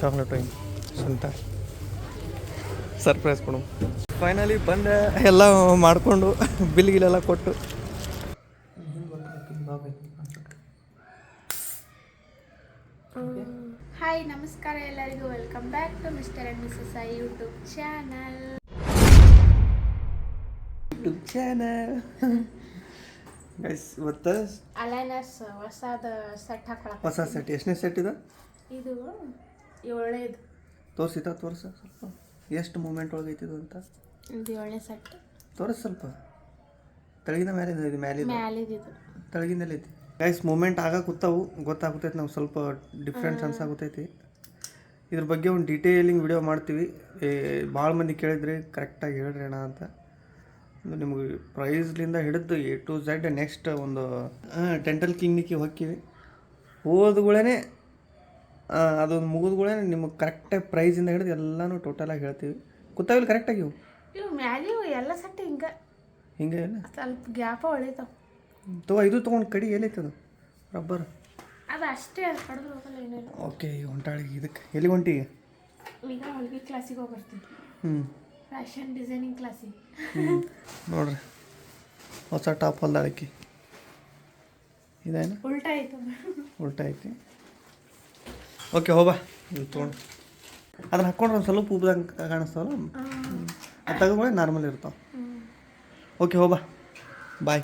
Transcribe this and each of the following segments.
Chocolate ಸಂತ surprise ಕೊಡು. Finally ಬಂದೆ ಎಲ್ಲ ಮಾಡಿಕೊಂಡು ಬಿಲ್ ಗಿಲ್ಲೆಲ್ಲ ಕೊಟ್ಟು. ಹಾಯ್ ನಮಸ್ಕಾರ ಎಲ್ಲರಿಗೂ. Welcome back to mister and missus I YouTube channel YouTube channel guys ಇವತ್ತು ಅಲೈನಸ್ ಹೊಸದ ಸೆಟ್ ಹಾಕೊಳಕ್ ಹೊಸ ಸೆಟ್ ಎಷ್ಟನೇ ಸೆಟ್ ಇದೆ? ಇದು ಏಳನೇದು ತೋರಿಸಿದ ತೋರಿಸ ಸ್ವಲ್ಪ. ಎಷ್ಟು ಮೂಮೆಂಟ್ ಒಳಗೆ ಐತಿದು ಅಂತ? ಇದು ಏಳನೇ ಸೆಟ್ ತೋರಿಸ್ ಸ್ವಲ್ಪ. ತಳಗಿನ ಮೇಲೆ ಇದು ಮೇಲೆ ಮ್ಯಾಲಿದಿದು ತೆಳಗಿಂದಲೇ ಐತಿ. ಗೈಸ್ ಮೂಮೆಂಟ್ ಆಗ ಕೂತಾವು ಗೊತ್ತಾಗುತ್ತೈತಿ ನಾವು ಸ್ವಲ್ಪ ಡಿಫ್ರೆನ್ಸ್ ಅನ್ಸಾಗುತ್ತೈತಿ ಇದ್ರ ಬಗ್ಗೆ ಒಂದು ಡೀಟೇಲಿಂಗ್ ವಿಡಿಯೋ ಮಾಡ್ತೀವಿ. ಭಾಳ ಮಂದಿ ಕೇಳಿದ್ರಿ ಕರೆಕ್ಟಾಗಿ ಹೇಳ್ರಿ ಅಣ್ಣ ಅಂತ. ನಿಮಗೆ ಪ್ರೈಸ್ಲಿಂದ ಹಿಡಿದು ಎ ಟು ಝೆಡ್ ನೆಕ್ಸ್ಟ್ ಒಂದು ಡೆಂಟಲ್ ಕ್ಲಿನಿಕ್ಕಿಗೆ ಹೋಗ್ತೀವಿ. ಹೋದ್ಗಳೇ ಅದೊಂದು ಮುಗಿದ್ಗಳೇ ನಿಮಗೆ ಕರೆಕ್ಟಾಗಿ ಪ್ರೈಸಿಂದ ಹಿಡಿದು ಎಲ್ಲನೂ ಟೋಟಲಾಗಿ ಹೇಳ್ತೀವಿ. ಗೊತ್ತಾಗಿಲ್ಲ ಕರೆಕ್ಟಾಗಿ ಇವು? ಇವು ಮ್ಯಾಲಿವು ಎಲ್ಲ ಸೆಟ್ ಹಿಂಗೆ. ಹಿಂಗೆ ಇಲ್ಲ? ಸ್ವಲ್ಪ ಗ್ಯಾಪ ಹೊಳಿತಾವ. ತೋ ಇದು ತೊಗೊಂಡು ಕಡಿ ಎಲ್ಲೈತೆ ಅದು? ರಬ್ಬರ್. ಅದು ಅಷ್ಟೇ ಕಡ್ದು ಹೋಗಲ್ಲ ಏನೇನು ಓಕೆ ಈಗ ಹೊಂಟಾಳಿಗೆ ಇದಕ್ಕೆ. ಎಲ್ಲಿ ಹೊಂಟಿಗೆ? ಈಗ ಹೊಲಿಗೆ ಕ್ಲಾಸಿಗೆ ಹೋಗಿ ಬರ್ತೀನಿ ಹ್ಞೂ ಫ್ಯಾಷನ್ ಡಿಸೈನಿಂಗ್ ಕ್ಲಾಸಿಗೆ ನೋಡ್ರಿ. ಹೊಸ ಟಾಪ್ ಹೊಲ್ದಾಳಕ್ಕೆ ಇದೇನು? ಉಲ್ಟಾ ಆಯ್ತು ಉಲ್ಟಾ ಐತಿ. ಓಕೆ ಹೋಬಾ ತೊಗೊಂಡು. ಅದನ್ನ ಹಾಕ್ಕೊಂಡ್ರೆ ಒಂದು ಸ್ವಲ್ಪ ಉಬ್ದಂಗೆ ಕಾಣಿಸ್ತಾವಲ್ಲ? ಅದು ತಗೊಂಡ್ರೆ ನಾರ್ಮಲ್ ಇರ್ತಾವೆ. ಓಕೆ ಹೋಬಾ ಬಾಯ್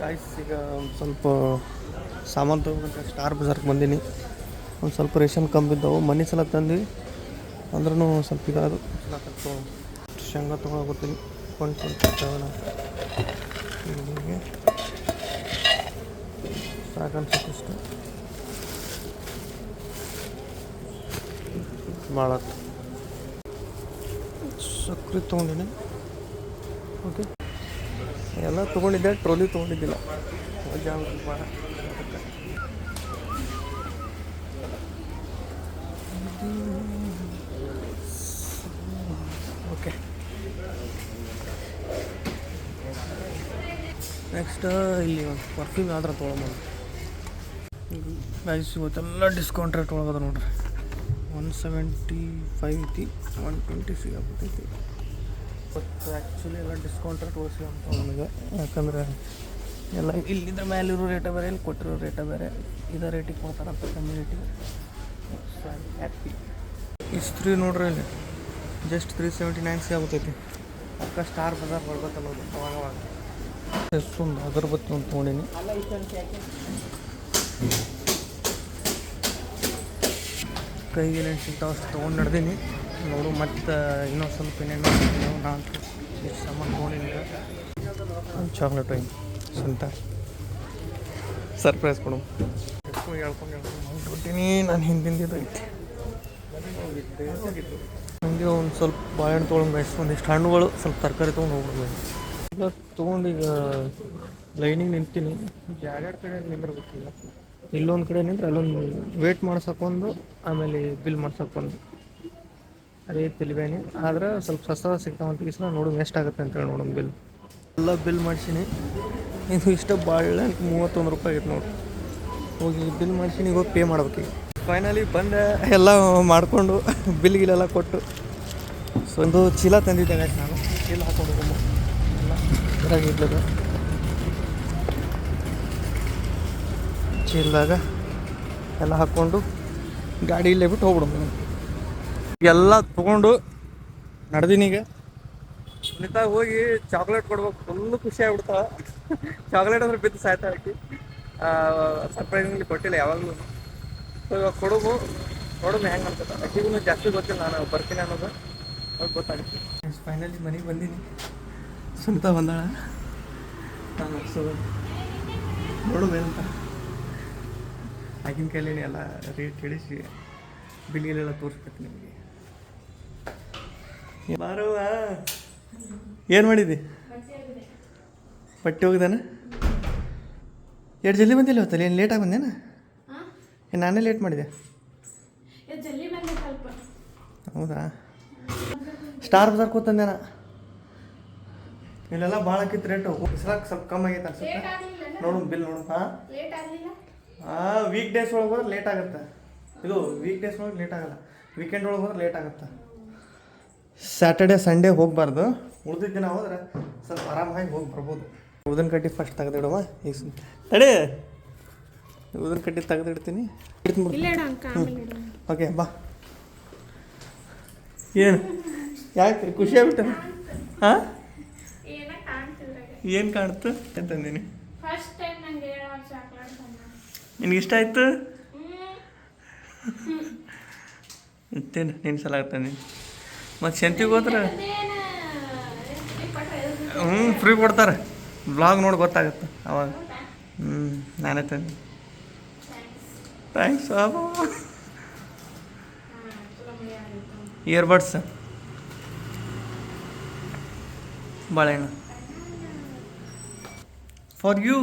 ಗಾಯ್ಸ್ ಈಗ ಒಂದು ಸ್ವಲ್ಪ ಸಾಮಾನು ತೊಗೊಂಡ್ರೆ ಸ್ಟಾರ್ ಬಜಾರ್ಗೆ ಬಂದೀನಿ. ಒಂದು ಸ್ವಲ್ಪ ರೇಷನ್ ಕಂಬಿದ್ದವು ಮನೆ ಸಲ ತಂದ್ವಿ. ಅಂದ್ರೂ ಸ್ವಲ್ಪ ಈಗ ಅದು ಶೇಂಗಾ ತೊಗೊಳಕತ್ತೀನಿ ಒಂದು ಸ್ವಲ್ಪ ಸಾಕನ್ಸುತ್ತೆ ಭಾಳ ಸಕ್ರೆ ತೊಗೊಂಡಿನಿ. ಓಕೆ. ಎಲ್ಲ ತೊಗೊಂಡಿದ್ದೆ, ಟ್ರೋಲಿ ತೊಗೊಂಡಿದ್ದಿಲ್ಲ. ಭಾಳ ಓಕೆ. ನೆಕ್ಸ್ಟ್ ಇಲ್ಲಿ ಒಂದು ಪರ್ಫ್ಯೂಮ್ ಯಾವ್ದಾರ ತೊಗೊಳಬೋದು ಗೈಸ್ ಇವತ್ತೆಲ್ಲ ಡಿಸ್ಕೌಂಟ್ ರೇಟ್ ಒಳಗದ ನೋಡ್ರಿ. ಒನ್ ಸೆವೆಂಟಿ ಫೈವ್ ಐತಿ, ಒನ್ ಟ್ವೆಂಟಿ ಸಿಗಾಗ್ಬಿಟ್ಟೈತಿ ಬಟ್ ಆ್ಯಕ್ಚುಲಿ ಎಲ್ಲ ಡಿಸ್ಕೌಂಟ್ ರೇಟ್ ಅಂತ ನನಗೆ ಯಾಕಂದ್ರೆ ಎಲ್ಲ ಇಲ್ಲಿದ್ದ ಮೇಲಿರೋ ರೇಟ ಬೇರೆ, ಇಲ್ಲಿ ಕೊಟ್ಟಿರೋ ರೇಟ ಬೇರೆ. ಇದೇ ರೇಟಿಗೆ ಕೊಡ್ತಾರಂತ ಕಮ್ಮಿ ರೇಟಿಗೆ ಹ್ಯಾಪಿ ಇಸ್ತ್ರಿ ನೋಡ್ರಿ ಇಲ್ಲಿ. ಜಸ್ಟ್ ತ್ರೀ ಸೆವೆಂಟಿ ನೈನ್ ಸಿಗಾಗ್ಬಿಟ್ಟೈತಿ ಅಕ್ಕ ಸ್ಟಾರ್ ಬಜಾರ್ ಬರ್ಬೇಕಲ್ಲ ಅವಾಗ ಅವಾಗ. ಎಷ್ಟೊಂದು ಅಗರಬತ್ತಿ ಒಂದು ತೊಗೊಂಡಿನಿ. ಕೈಗೆ ಏನೇನು ಸಿಗ್ತಾವೆ ಅಷ್ಟು ತೊಗೊಂಡು ನಡೆದೀನಿ. ನೋಡು, ಮತ್ತು ಇನ್ನೊಂದು ಸ್ವಲ್ಪ ಇನ್ನೇನು ನಾನು ಎಷ್ಟು ಸಾಮಾನು ತೊಗೊಂಡಿನಿ ಒಂದು ಚಾಕ್ಲೇಟ್ ಐ ಸಂತ ಸರ್ಪ್ರೈಸ್ ಕೊಡು. ಹೇಳ್ಕೊಂಡು ಹೇಳ್ಕೊಂಡು ನಾನು ಹಿಂದಿಂದಿದ್ದು ಐತಿ. ನನಗೆ ಒಂದು ಸ್ವಲ್ಪ ಬಾಳೆಹಣ್ಣು ತೊಗೊಂಡು ಎಷ್ಟು ಒಂದಿಷ್ಟು ಹಣ್ಣುಗಳು, ಸ್ವಲ್ಪ ತರಕಾರಿ ತೊಗೊಂಡು ಎಲ್ಲ ತೊಗೊಂಡು ಈಗ, ಲೈನಿಗೆ ನಿಂತೀನಿ. ಯಾರ್ಯಾರ ಕಡೆ ನಿಂದಿರ್ಬೇಕಿಲ್ಲ. ಇಲ್ಲೊಂದು ಕಡೆ ನಿಂತ್ರೆ ಅಲ್ಲೊಂದು ವೇಟ್ ಮಾಡ್ಸಕ್ಕೊಂದು ಆಮೇಲೆ ಬಿಲ್ ಮಾಡ್ಸಕ್ಕೊಂದು ಅದೇ ತಿಳಿಬೇನಿ ಆದ್ರೆ ಸ್ವಲ್ಪ ಸಸ್ತ ಸಿಗ್ತಾವಂತ ಕಿಸ್ನ ನೋಡೋಣ ಎಷ್ಟಾಗುತ್ತೆ ಅಂತೇಳಿ ನೋಡೋಣ ಬಿಲ್ ಎಲ್ಲ ಬಿಲ್ ಮಾಡಿಸಿನಿ. ಇದು ಇಷ್ಟ ಭಾಳ ಮೂವತ್ತೊಂದು ರೂಪಾಯಿ ಆಗೈತೆ ನೋಡಿ. ಹೋಗಿ ಬಿಲ್ ಮಾಡಿಸಿನಿ, ಹೋಗಿ ಪೇ ಮಾಡ್ಬೇಕು ಫೈನಲಿ ಬಂದೆ, ಎಲ್ಲ ಮಾಡಿಕೊಂಡು ಬಿಲ್ ಗಿಲ್ಲೆಲ್ಲ ಕೊಟ್ಟು. ಸೊ ಒಂದು ಚೀಲ ತಂದಿದ್ದೆ ನಾನು. ಚೀಲ ಹಾಕೊಂಡು ಎಲ್ಲ ಇದ್ರಾಗ ಇದ್ದದ ಚೀಲದಾಗ ಎಲ್ಲ ಹಾಕ್ಕೊಂಡು ಗಾಡಿ ಇಲ್ಲೇ ಬಿಟ್ಟು ಹೋಗ್ಬಿಡೋದು ಎಲ್ಲ ತೊಗೊಂಡು ನಡೆದೀನಿ ಈಗ. ಸುನಿತಾ ಹೋಗಿ ಚಾಕ್ಲೇಟ್ ಕೊಡ್ಬೇಕು. ಫುಲ್ಲು ಖುಷಿ ಆಗ್ಬಿಡ್ತಾವ ಚಾಕ್ಲೇಟ್ ಅಂದ್ರೆ ಬಿದ್ದು ಸಾಯ್ತಾ ಹಾಕಿ ಸರ್ಪ್ರೈಸಿಂಗ್ಲಿ ಕೊಟ್ಟಿಲ್ಲ ಯಾವಾಗಲೂ. ಸೊ ಇವಾಗ ಕೊಡುಗು ನೋಡೋದು ಹೆಂಗೆ ಅನ್ಸುತ್ತೆ ಅಕ್ಕಿಗೂ ಜಾಸ್ತಿ ಗೊತ್ತಿಲ್ಲ ನಾನು. ಬರ್ತೀನಿ ಅನ್ನೋದು. ಅವ್ರು ಗೊತ್ತಾಗುತ್ತೆ ಫೈನಲಿ ಮನೆಗೆ ಬಂದೀನಿ. ಸುನಿತಾ ಬಂದಾಳ. ನಾನು ಸೊ ನೋಡೋದು ಏನಂತ. ಆಗಿನ ಕೈಲಿ ಎಲ್ಲ ರೇಟ್ ಹೇಳಿಸಿ ಬಿಲ್ಲಿಗಳೆಲ್ಲ ತೋರಿಸ್ಬೇಕು ನಿಮಗೆ. ಬಾರುವ ಏನು ಮಾಡಿದ್ದಿ ಬಟ್ಟೆ ಹೋಗಿದಾನ ಎರಡು ಜಲ್ದಿ ಬಂದಿಲ್ಲ ಇವತ್ತಲ್ಲಿ ಏನು ಲೇಟಾಗಿ ಬಂದೇನ? ಏನು ನಾನೇ ಲೇಟ್ ಮಾಡಿದೆ? ಹೌದಾ? ಸ್ಟಾರ್ ಬಜಾರ್ ಕೂತಂದೇನ ಇಲ್ಲೆಲ್ಲ ಭಾಳ ಆಕಿತ್ತು ರೇಟು ಸ್ವಲ್ಪ ಕಮ್ಮಿ ಆಗೈತೆ ಅನ್ಸುತ್ತೆ. ನೋಡು ಬಿಲ್ ನೋಡು ಹಾಂ? ವೀಕ್ ಡೇಸ್ ಒಳಗೆ ಹೋದ್ರೆ ಲೇಟ್ ಆಗುತ್ತೆ. ಇದು ವೀಕ್ ಡೇಸ್ ಒಳಗೆ ಲೇಟ್ ಆಗಲ್ಲ. ವೀಕೆಂಡ್ ಒಳಗೆ ಹೋದ್ರೆ ಲೇಟ್ ಆಗುತ್ತೆ. ಸ್ಯಾಟರ್ಡೆ ಸಂಡೇ ಹೋಗಬಾರ್ದು. ಉಳಿದಿದ್ದ ದಿನ ಹೋದ್ರೆ ಸ್ವಲ್ಪ ಆರಾಮಾಗಿ ಹೋಗಿ ಬರ್ಬೋದು. ಉದನ್ ಕಡ್ಡಿ ಫಸ್ಟ್ ತೆಗೆದಿಡುವ. ಈಗ ತಡೆ. ಉದನ್ ಕಡ್ಡಿ ತೆಗೆದಿಡ್ತೀನಿ. ಓಕೆ ಬಾ. ಏನು? ಯಾಕೆ? ಖುಷಿ ಆಗ್ಬಿಟ್ಟು? ಹಾಂ? ಏನು ಕಾಣ್ತು? ಅಂತಂದೀನಿ ನಿನಗೆ ಇಷ್ಟ ಆಯಿತು? ಹ್ಮ್. ಮತ್ತೇನು? ನಿನ್ನ ಸಲ ಆಗ್ತಾನೆ ಮತ್ತು ಶಂತಿಗೆ ಹೋದ್ರೆ? ಹ್ಞೂ ಫ್ರೀ ಕೊಡ್ತಾರೆ. ಬ್ಲಾಗ್ ನೋಡಿ ಗೊತ್ತಾಗುತ್ತೆ ಅವಾಗ. ಹ್ಞೂ ನಾನೇ ತಂದೆ. ಥ್ಯಾಂಕ್ಸ್ ಇಯರ್ಬಡ್ಸ್ ಬಾಳೆಹಣ್ಣು. ಫಾರ್ ಯು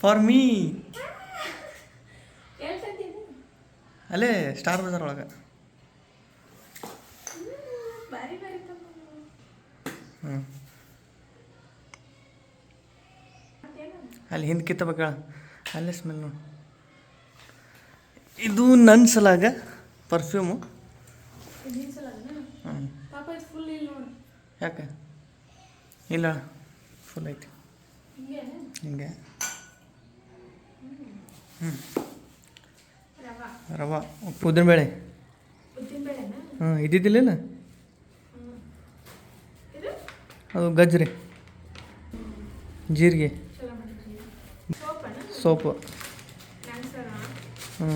ಫಾರ್ ಮೀ ಅಲ್ಲೇ ಸ್ಟಾರ್ ಬಜಾರ್ ಒಳಗೆ. ಹ್ಞೂ ಅಲ್ಲಿ ಹಿಂದೆ ಕಿತ್ತಬೇಕ ಅಲ್ಲೇ ಸ್ಮೆಲ್ ನೋಡು. ಇದು ನನ್ನ ಸಲಾಗ ಪರ್ಫ್ಯೂಮು ಯಾಕೆ? ಇಲ್ಲ ಫುಲ್ ಐತಿ. ಹಿಂಗೆ. ರವಾ. ರವ. ಉದ್ದಿನ ಬೇಳೆ? ಹಾಂ ಇದ್ದಿದ್ದಿಲ್ಲ ಇದು? ಅದು ಗಜ್ರಿ ಜೀರಿಗೆ. ಸೋಪು. ಹ್ಞೂ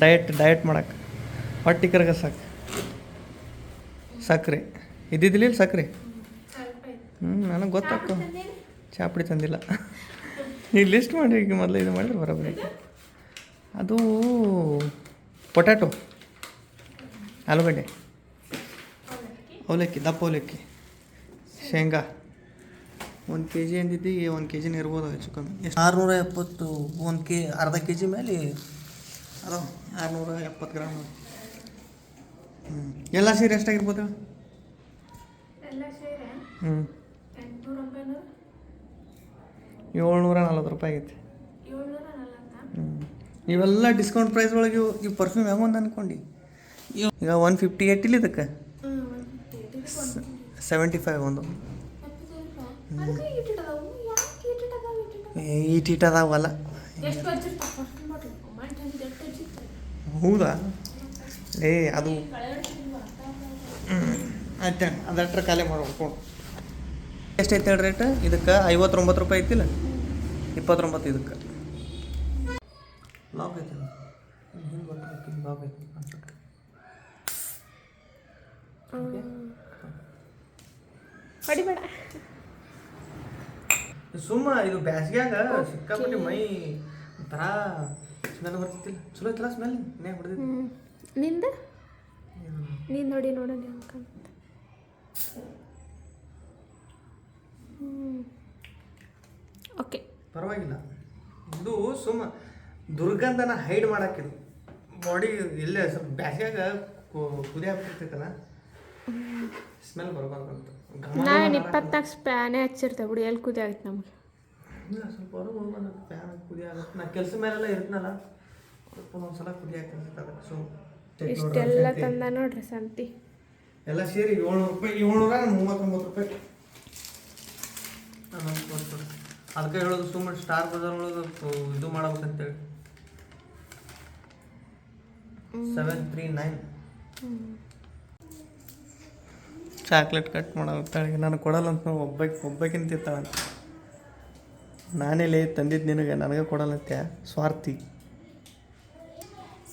ಡಯಟ್ ಡಯಟ್ ಮಾಡಕ್ಕೆ ಹೊಟ್ಟೆ ಕರಗ ಸಾಕು ಸಕ್ಕರೆ ಇದ್ದಿದ್ದಿಲ್ಲ ಸಕ್ಕರೆ ಹ್ಞೂ ನನಗೆ ಗೊತ್ತಾಕು ಚಾಪಡಿ ಚಾಪುಡಿ ತಂದಿಲ್ಲ. ಈಗ ಲಿಸ್ಟ್ ಮಾಡಿ ಈಗ ಮೊದಲು ಇದು ಮಾಡಿ ಬರೋಬ್ಬರಿ ಅದು ಪೊಟ್ಯಾಟೊ ಆಲೂಗಡ್ಡೆ ಅವಲಕ್ಕಿ ದಪ್ಪ ಅವಲಕ್ಕಿ ಶೇಂಗಾ. ಒಂದು ಕೆ ಜಿ ಅಂದಿದ್ದು ಒಂದು ಕೆ ಜಿನ ಇರ್ಬೋದು ಹೆಚ್ಚು ಕಮ್ಮಿ. ಎಷ್ಟು? ಆರುನೂರ ಎಪ್ಪತ್ತು ಒಂದು ಕೆ ಅರ್ಧ ಕೆ ಜಿ ಮೇಲೆ ಅದು ಆರುನೂರ ಎಪ್ಪತ್ತು ಗ್ರಾಮ್ ಹ್ಞೂ ಎಲ್ಲ ಸೀರೆ ಎಷ್ಟಾಗಿರ್ಬೋದು ಹೇಳು? ಎಲ್ಲ ಸೇರಿ ಹ್ಞೂ ಏಳ್ನೂರ ನಲ್ವತ್ತು ರೂಪಾಯಿ ಐತಿ ಹ್ಞೂ ಇವೆಲ್ಲ ಡಿಸ್ಕೌಂಟ್ ಪ್ರೈಸ್ ಒಳಗೆ ಇವು ಇವು ಪರ್ಫ್ಯೂಮ್ ಒಂದು ಅನ್ಕೊಂಡು? ಈಗ ಒನ್ ಫಿಫ್ಟಿ ಏಟ್ ಇಲ್ಲ ಇದಕ್ಕೆ? ಸೆವೆಂಟಿ ಫೈವ್ ಒಂದು. ಅದಕ್ಕೆ ಇಟ್ಟಿಟ್ಟದವು ಯಾಕೆ ಇಟ್ಟಿಟ್ಟದಾವು ಇಟ್ಟಿಟ್ಟ ಏ, ಈಟ್ ಈಟ್ ಅದಾವಲ್ಲ ಹೌದಾ? ಏ ಅದು ಆಯ್ತು ಅದ್ರ ಖಾಲಿ ಮಾಡ್ಬೇಕು ಎಷ್ಟೈತೆ ರೇಟ್ ಇದಕ್ಕೆ ಐವತ್ತೊಂಬತ್ತು ರೂಪಾಯಿ ಐತಿಲ್ಲ ಇಪ್ಪತ್ತೊಂಬತ್ತು ಇದಕ್ಕೆ. ಲಾಕ್ ಐತಿ ಲಾಕ್ ಐತಿ ಹೊಡಿಬೇಡ ಸುಮ್ಮ ಇದು ಬ್ಯಾಸ್ಗ್ಯಾಗ ಸಿಕ್ಕಾಪಟ್ಟೆ ಮೈ ಒಂಥರ ಸ್ಮೆಲ್ ಬರ್ತಿತ್ತಿಲ್ಲ. ಚಲೋ ಐತಲ್ಲ ಸ್ಮೆಲ್ ನೇ ಹೊಡೆದಿದ್ದು? ನಿಂದ? ನೀನು ನೋಡಿ ನೋಡೋಣ ಅನ್ಕೊಂತ ಓಕೆ ಪರವಾಗಿಲ್ಲ. ಇದು ಸುಮ್ಮ ದುರ್ಗಂಧನ ಹೈಡ್ ಮಾಡಾಕಿದು ಬಾಡಿ ಇಲ್ಲೇ ಸ್ವಲ್ಪ ಬ್ಯಾಸಿಯಾಗ ಕುದಿ ಹಾಕ್ತಿರ್ತೈತಲ್ಲ ಸ್ಮೆಲ್ ಬರ್ಬಾರ್ದಂತ. ನಾನು ಇಪ್ಪತ್ನಾಲ್ಕು ಸ್ಪ್ಯಾನೇ ಹಚ್ಚಿರ್ತೇವೆ ಬಿಡಿ ಎಲ್ಲಿ ಕುದಿ ಆಗುತ್ತೆ ನಮಗೆ? ಇಲ್ಲ ಸ್ವಲ್ಪ ಹೊರಗೆ ಹೋಗೋಣ ಫ್ಯಾನ್ ಕುದಿ ಆಗುತ್ತೆ. ನಾ ಕೆಲಸ ಮೇಲೆಲ್ಲ ಇರ್ತನಲ್ಲ ಸ್ವಲ್ಪ ಒಂದೊಂದ್ಸಲ ಕುದಿ ಅದಕ್ಕೆ ಸೊ ಇಷ್ಟೆಲ್ಲ ತಂದ ನೋಡ್ರಿ ಸಂತಿ ಎಲ್ಲ ಸೇರಿ ಏಳ್ನೂರು ರೂಪಾಯಿ ಏಳ್ನೂರ ಮೂವತ್ತೊಂಬತ್ತು ರೂಪಾಯಿ. ಅದಕ್ಕೆ ಹೇಳೋದು ಸುಮ್ಮನೆ ಸ್ಟಾರ್ ಬಜಾರ್ ಒಳಗೆ ಇದು ಮಾಡ್ಬೇಕಂತೇಳಿ. Seven three nine chocolate cut ಮಾಡೋಗ್ತಾಳೆ ನಾನು ಕೊಡಲ್ಲ ಅಂತ ನಾವು ಒಬ್ಬಕ್ಕೆ ಒಬ್ಬಕ್ಕಿಂತ ಇರ್ತಾಳಂತ ನಾನೇ ಲೇ ತಂದಿದ್ದು ನಿನಗೆ ನನಗೆ ಕೊಡಲ್ಲಂತೆ ಸ್ವಾರ್ಥಿ.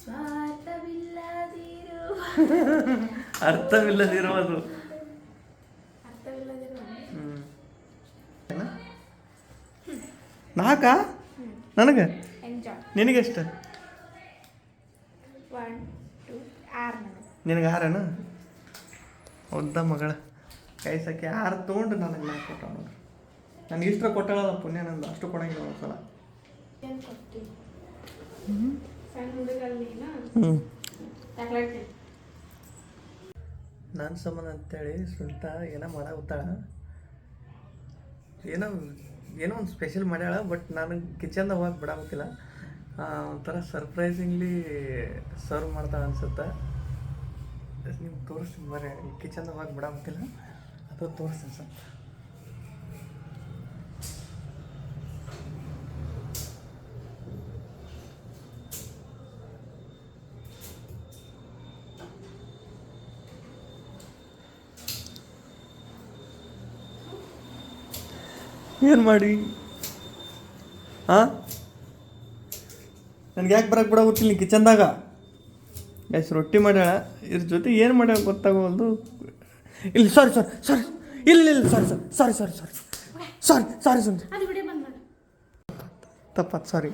ಸ್ವಾರ್ಥವಿಲ್ಲದಿರು ಅರ್ಥವಿಲ್ಲದಿರೋದು. ನಾಲ್ಕಾ ನನಗೆ? ಎಂಜಾಯ್ ನಿನಗೆಷ್ಟು? ನನಗೆ. ನಿನಗೆ ಆರೇನ? ಒದ್ದ ಮಗಳ. ಕೈ ಸಾಕಿ ಆರು ತೊಗೊಂಡು ನನಗೆ ನಾಲ್ಕು ಕೊಟ್ಟ ನೋಡ್ರಿ ನನಗೆ ಇಷ್ಟ ಕೊಟ್ಟಾಳಲ್ಲ ಪುಣ್ಯ ನಂದು. ಅಷ್ಟು ಕೊಡಂಗಿಲ್ಲ ಒಂದ್ಸಲ ಹ್ಞೂ ನಾನು ನನ್ನ ಸಂಬಂಧ ಅಂತೇಳಿ ಸುಲ್ತಾ ಏನೋ ಮಾಡಾಗುತ್ತಾಳ ಏನೋ ಏನೋ ಒಂದು ಸ್ಪೆಷಲ್ ಮಾಡ್ಯಾಳ ಬಟ್ ನಾನು ಕಿಚನ್ದಾಗ ಹೋಗಕ್ಕೆ ಬಿಡಾಗುತ್ತಿಲ್ಲ ಒಂಥರ ಸರ್ಪ್ರೈಸಿಂಗ್ಲಿ ಸರ್ವ್ ಮಾಡ್ತಾಳೆ ಅನ್ಸುತ್ತೆ. ನೀವು ತೋರಿಸ್ತೀನಿ ಬರೀ ಕಿಚನ್ದಾಗ ಹೋಗಿ ಬಿಡಬೇಕಿಲ್ಲ. ಅಥವಾ ತೋರಿಸ್ತೀನಿ ಸ್ವಲ್ಪ ಏನು ಮಾಡಿ? ಹಾಂ ನನಗೆ ಯಾಕೆ ಬರಕ್ಕೆ ಬಿಡ ಗೊತ್ತಿಲ್ಲ ಕಿಚನ್ದಾಗ. ಗೈಸ್ ರೊಟ್ಟಿ ಮಾಡ್ಯಾಳ. ಇದ್ರ ಜೊತೆ ಏನು ಮಾಡ್ಯಾಳ ಗೊತ್ತಾಗೋದು ಇಲ್ಲ ಸಾರಿ ಸಾರಿ ಸಾರಿ ಇಲ್ಲ ಇಲ್ಲ ಸಾರಿ ಸಾರಿ ಸಾರಿ ಸಾರಿ ಸಾರಿ ಸಾರಿ ಸಾರಿ ತಪ್ಪಾತ್ ಸಾರಿ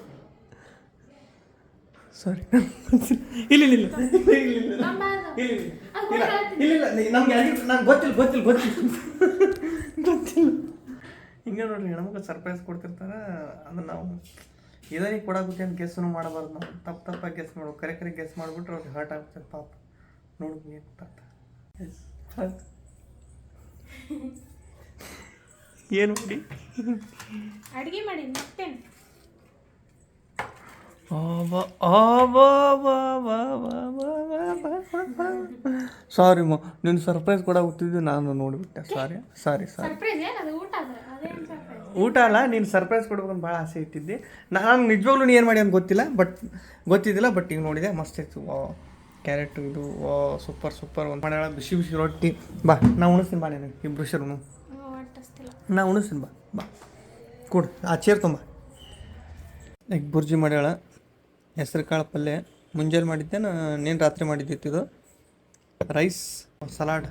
ಸಾರಿ ಇಲ್ಲ ಇಲ್ಲ ಇಲ್ಲ. ಇಲ್ಲ ಇಲ್ಲ ನಮ್ಗೆ ಗೊತ್ತಿಲ್ಲ ಗೊತ್ತಿಲ್ಲ ಗೊತ್ತಿಲ್ಲ. ಗೊತ್ತಿಲ್ಲ. ಹಿಂಗೆ ನೋಡ್ರಿ ಹೆಣ್ಮಕ್ಳು ಸರ್ಪ್ರೈಸ್ ಕೊಡ್ತಿರ್ತಾರೆ ಅಂದ್ರೆ ನಾವು ಇದನ್ನೇ ಕೊಡಾಕುತ್ತೆ ಅಂತ ಗೆಸ್ಸನ್ನು ಮಾಡಬಾರ್ದು ನಾವು. ತಪ್ಪು ತಪ್ಪಾಗಿ ಗೆಸ್ ಮಾಡ್ಬೇಕು. ಕರೆ ಕರೆ ಗೆಸ್ ಮಾಡಿಬಿಟ್ರೆ ಅವ್ರಿಗೆ ಹರ್ಟ್ ಆಗುತ್ತೆ ಪಾಪ. ಏನು ಅಂತ ಏನು ಮಾಡಿ? ಅಡುಗೆ ಮಾಡಿ ಮತ್ತೇನು ಸಾರಿ ಮ ನೀನು ಸರ್ಪ್ರೈಸ್ ಕೊಡಾಗುತ್ತಿದ್ದು ನಾನು ನೋಡಿಬಿಟ್ಟೆ. ಸಾರಿ ಸಾರಿ ಸಾರಿ ಊಟ ಅಲ್ಲ, ನೀನು ಸರ್ಪ್ರೈಸ್ ಕೊಡ್ಬೇಕಂತ ಭಾಳ ಆಸೆ ಇಟ್ಟಿದ್ದೆ. ನಾನು ನಿಜವಾಗ್ಲೂ ನೀ ಏನು ಮಾಡಿ ಅಂತ ಗೊತ್ತಿಲ್ಲ ಬಟ್ ಗೊತ್ತಿದ್ದಿಲ್ಲ ಬಟ್ ಈಗ ನೋಡಿದೆ, ಮಸ್ತ್ ಇತ್ತು. ಓ ಕ್ಯಾರೆಟು ಇದು ಓ ಸೂಪರ್ ಸೂಪರ್ ಒಂದು ಮಾಡ್ಯಾಳ ಬಿಸಿ ಬಿಸಿ ರೊಟ್ಟಿ. ಬಾ ನಾ ಉಣಿಸ್ತೀನಿ ಬಾ ನೀನು ಇಬ್ಬರು ಶರು ನಾ ಉಣಿಸ್ತೀನಿ ಬಾ ಬಾ. ಕೊಡು, ಆ ಚೇರ್ ತುಂಬ. ಈಗ ಬುರ್ಜಿ ಮಾಡ್ಯಾಳ. ಹೆಸರು ಕಾಳು ಪಲ್ಯ. ಮುಂಜಾನೆ ಮಾಡಿದ್ದೆ ನೀನು ರಾತ್ರಿ ಮಾಡಿದ್ದಿತ್ತು ಇದು. Rice salad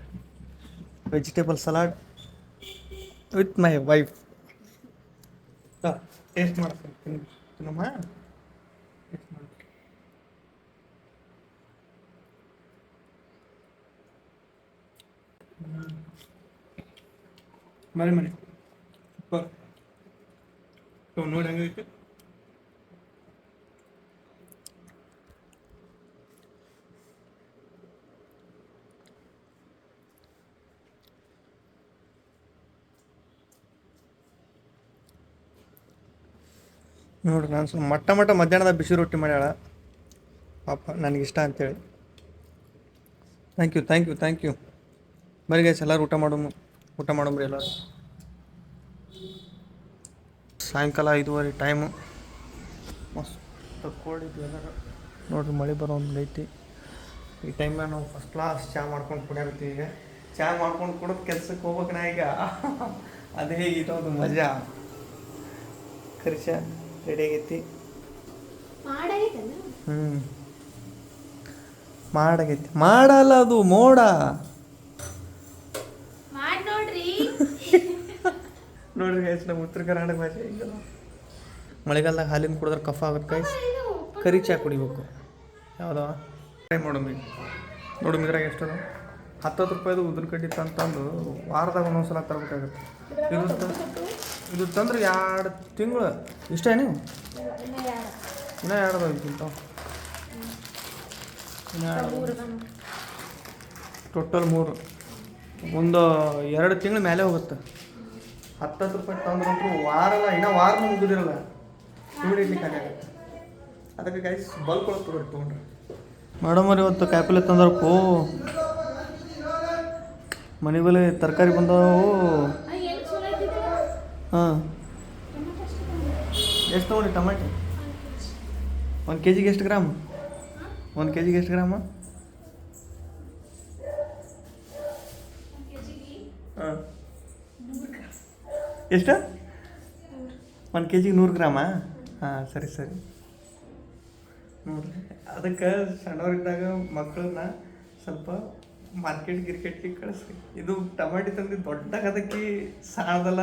vegetable salad with my wife taste ಮಾಡ್ತೀನಿ ತಿನ್ನು ತಿನ್ನಮ್ಮ ಟೇಸ್ಟ್ ಮಾಡ್ತೀನಿ ಮರಿ ಮರಿ ಸೂಪರ್ ನೋಡಿ ಹೆಂಗೈತೆ ನೋಡ್ರಿ ನಾನು ಸ್ವಲ್ಪ ಮಟ್ಟ ಮಟ್ಟ ಮಧ್ಯಾಹ್ನದ ಬಿಸಿ ರೊಟ್ಟಿ ಮಾಡ್ಯಾಳ. ಪಾಪ ನನಗಿಷ್ಟ ಅಂತೇಳಿ. Thank you thank you thank you ಬರೀ ಗೈಸ್ ಎಲ್ಲರೂ ಊಟ ಮಾಡೋನು ಊಟ ಮಾಡೋಮ್ರಿ ಎಲ್ಲರೂ. ಸಾಯಂಕಾಲ ಐದುವರೆ ಟೈಮು ಮಸ್ತ್ ಕೋಲ್ಡ್ ಎಲ್ಲರೂ. ನೋಡ್ರಿ, ಮಳೆ ಬರೋ ಒಂದು ಐತಿ. ಈ ಟೈಮ್ನಾಗ ನಾವು ಫಸ್ಟ್ ಕ್ಲಾಸ್ ಚಹಾ ಮಾಡ್ಕೊಂಡು ಕುಡಿಯತ್ತೀವಿ ಈಗ. ಚಹಾ ಮಾಡ್ಕೊಂಡು ಕುಡಿದು ಕೆಲ್ಸಕ್ಕೆ ಹೋಗ್ಬೇಕು ನಾ ಈಗ. ಅದೇ ಇದೊಂದು ಮಜಾ. ಖರ್ಚ ರೆಡಿ ಆಗೈತಿ. ಹ್ಞೂ ಮಾಡಾಗೈತಿ. ಮಾಡಲ್ಲ ಅದು ಮೋಡ. ನೋಡ್ರಿ. ಗೈಸ್ ನಮ್ಮ ಉತ್ತರ ಕರ್ನಾಟಕ ಭಾಷೆ ಹಿಂಗಲ್ಲ ಮಳೆಗಾಲದಾಗ ಹಾಲಿನ ಕುಡಿದ್ರೆ ಕಫ ಆಗುತ್ತೆ ಗೈಸ್ ಕರಿ ಚಾ ಕುಡಿಬೇಕು. ಯಾವ್ದವ ಟ್ರೈ ಮಾಡೋಮಿ ನೋಡು ಇದ್ರಾಗ ಎಷ್ಟು ಅದಾವ? ಹತ್ತತ್ತು ರೂಪಾಯಿದು ಉದ್ರ ಕಡ್ಡಿ ಅಂತಂದು ವಾರದಾಗ ಒಂದೊಂದು ಸಲ ತರಬೇಕಾಗುತ್ತೆ ಇದು ತಂದ್ರೆ ಎರಡು ತಿಂಗಳು. ಇಷ್ಟೇ ನೀವು? ಇನ್ನ ಎರಡು ಮೂರು ಟೋಟಲ್ ಮೂರು. ಒಂದು ಎರಡು ತಿಂಗಳು ಮೇಲೆ ಹೋಗುತ್ತೆ. ಹತ್ತತ್ತು ರೂಪಾಯಿ ತಂದ್ರಂತೂ ವಾರಲ್ಲ, ಇನ್ನೂ ವಾರ ಮುಗಿದಿರಲ್ಲ. ಇಮಿಡಿಯೇಟ್ಲಿ ಇಡ್ಲಿಕ್ಕೆ ಆಗುತ್ತೆ. ಅದಕ್ಕೆ ಗೈಸ್ ಬಲ್ಕ್ ಒಳಗೆ ತೊಗೊಂಡ್ರಿ. ಅವ್ರಿ ಇವತ್ತು ಕಾಯಿಪಲ್ಲೆ ತಂದ್ರಪ್ಪು. ಮನೆ ಬಲೆ ತರಕಾರಿ ಬಂದವು. ಹಾಂ. ಎಷ್ಟು ತೊಗೊಂಡಿ ಟೊಮೆಟೊ? ಒಂದು ಕೆ ಜಿಗೆ ಎಷ್ಟು ಗ್ರಾಮ್? ಒಂದು ಕೆ ಜಿಗೆ ಎಷ್ಟು ಗ್ರಾಮ? ಹಾಂ. ಎಷ್ಟು. ಒಂದು ಕೆ ಜಿಗೆ ನೂರು ಗ್ರಾಮಾ? ಹಾಂ, ಸರಿ ಸರಿ. ನೋಡ್ರಿ. ಅದಕ್ಕೆ ಸಣ್ಣವರಿದ್ದಾಗ ಮಕ್ಕಳನ್ನ ಸ್ವಲ್ಪ ಮಾರ್ಕೆಟ್ ಗಿರ್ಕೆಟ್ಗೆ ಕಳಿಸ್ರಿ. ಇದು ಟಮಾಟಿ ತಂದು ದೊಡ್ಡ ಕದಕ್ಕೆ ಸಾಣದಲ್ಲ